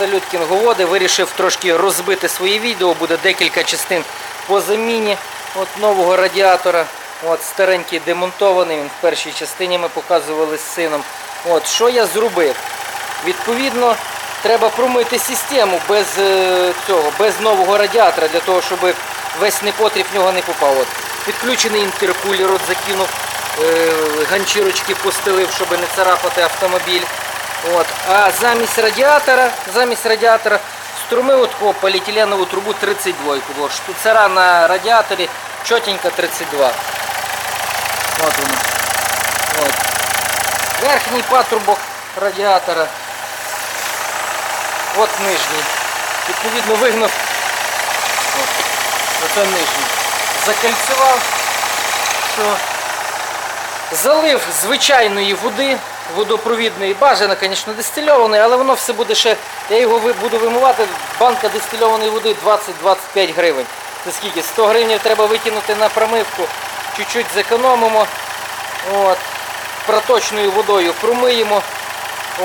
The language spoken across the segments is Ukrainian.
Салют кінговоди. Вирішив трошки розбити своє відео. Буде декілька частин по заміні от нового радіатора. От Старенький демонтований. Він в першій частині ми показували з сином. От, Що я зробив? Відповідно, треба промити систему без е, цього, без нового радіатора, для того, щоб весь непотріб в нього не попав. От. Підключений інтеркулер, от закинув, е, ганчірочки постелив, щоб не царапати автомобіль. От. А замість радіатора, замість радіатора струмив от такого поліетиленову трубу 32. Бо штуцера на радіаторі чотенько 32. От воно. От. Верхній патрубок радіатора. От нижній. Відповідно вигнав. От. Оце нижній. Закальцював, що залив звичайної води, водопровідної, бажано, звісно, дистильованої, але воно все буде ще, я його буду вимивати, банка дистильованої води 20-25 гривень. Це скільки? 100 гривень треба викинути на промивку, чуть-чуть зекономимо. От. Проточною водою промиємо.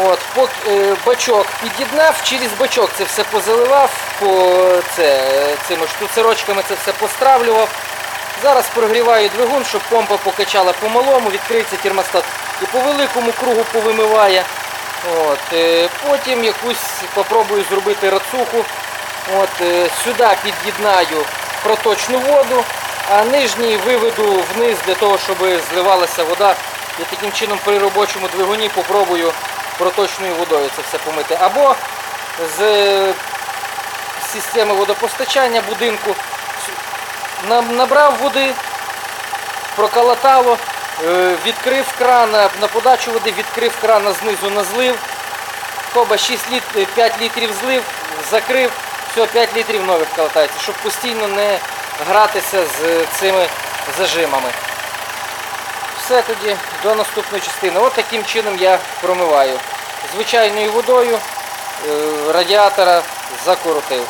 От, пок, е, бачок під'єднав, через бачок це все позаливав, по, це, е, цими штуцерочками це все постравлював. Зараз прогріваю двигун, щоб помпа покачала по малому, відкриється термостат і по великому кругу повимиває. От, е, потім якусь попробую зробити рацуху. От, е, сюди під'єднаю проточну воду, а нижній виведу вниз для того, щоб зливалася вода. І таким чином при робочому двигуні попробую проточною водою це все помити. Або з системи водопостачання будинку набрав води, проколотало, е, відкрив кран на- на подачу води, відкрив крана знизу на злив. Хоба 6 літ, 5 літрів злив, закрив, все, 5 літрів нових калатається, щоб постійно не гратися з цими зажимами. Все тоді до наступної частини. От таким чином я промиваю. Звичайною водою е, радіатора закоротив.